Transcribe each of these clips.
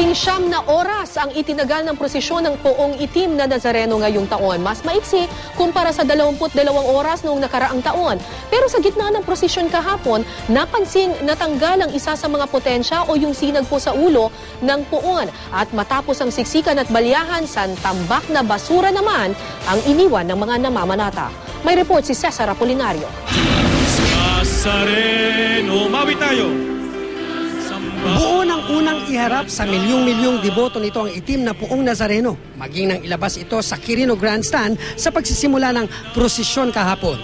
Labing siyam na oras ang itinagal ng prosesyon ng poong itim na Nazareno ngayong taon. Mas maiksi kumpara sa 22 oras noong nakaraang taon. Pero sa gitna ng prosesyon kahapon, napansing natanggal ang isa sa mga potensya o yung sinag po sa ulo ng poon. At matapos ang siksikan at balyahan, sa tambak na basura naman ang iniwan ng mga namamanata. May report si Cesar Apolinario. Nazareno, mawi tayo. Samba. Iharap sa milyong-milyong deboto nito ang itim na puong Nazareno. Maging nang ilabas ito sa Quirino Grandstand sa pagsisimula ng prosesyon kahapon.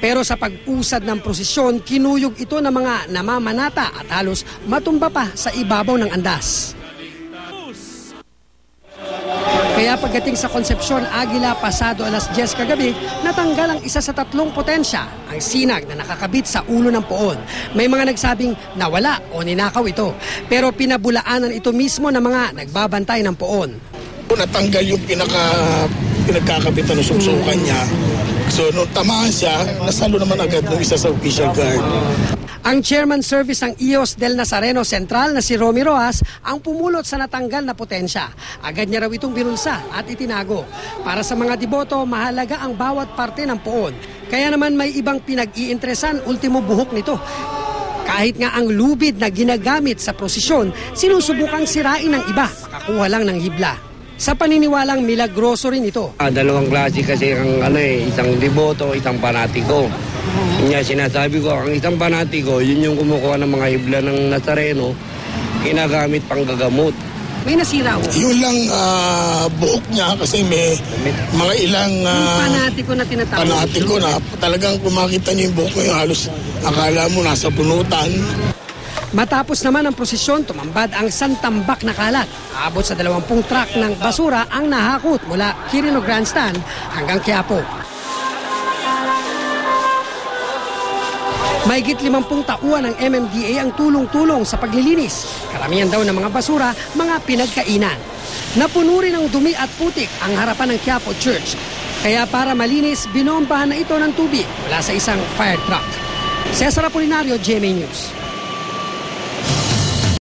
Pero sa pag-usad ng prosesyon, kinuyog ito ng mga namamanata at halos matumba pa sa ibabaw ng andas. Kaya pagdating sa konsepsyon Agila pasado alas 10 kagabi, natanggal ang isa sa tatlong potensya, ang sinag na nakakabit sa ulo ng poon. May mga nagsabing nawala o ninakaw ito. Pero pinabulaanan ito mismo ng mga nagbabantay ng poon. natanggal yung pinaka pinagkakapitan ng suksukan niya. So, nung tamaan siya, nasalo naman agad ng isa sa official guard. Ang chairman service ng IOS del Nazareno Central na si Romy Rojas ang pumulot sa natanggal na potensya. Agad niya raw itong binulsa at itinago. Para sa mga deboto, mahalaga ang bawat parte ng poon. Kaya naman may ibang pinag-iintresan ultimo buhok nito. Kahit nga ang lubid na ginagamit sa prosesyon, sinusubukang sirain ng iba, makakuha lang ng hibla. Sa paniniwalang milagroso rin ito. Ah, dalawang klase kasi ang ano eh, isang deboto, isang panatiko. Yun nga sinasabi ko, ang isang panatiko, yun yung kumukuha ng mga hibla ng Nazareno, ginagamit pang gagamot. May nasira ho. Yun lang ah, buhok niya kasi may mga ilang Yung uh, panatiko na tinatawag. panatiko na talagang kung makita niyo yung buhok niya, halos akala mo nasa punutan. Matapos naman ang prosesyon, tumambad ang santambak na kalat. Abot sa 20 truck ng basura ang nahakot mula Quirino Grandstand hanggang Quiapo. Mahigit 50 tauan ng MMDA ang tulong-tulong sa paglilinis. Karamihan daw ng mga basura, mga pinagkainan. Napuno rin ng dumi at putik ang harapan ng Quiapo Church. Kaya para malinis, binombahan na ito ng tubig mula sa isang fire truck. Cesar Apolinario, GMA News.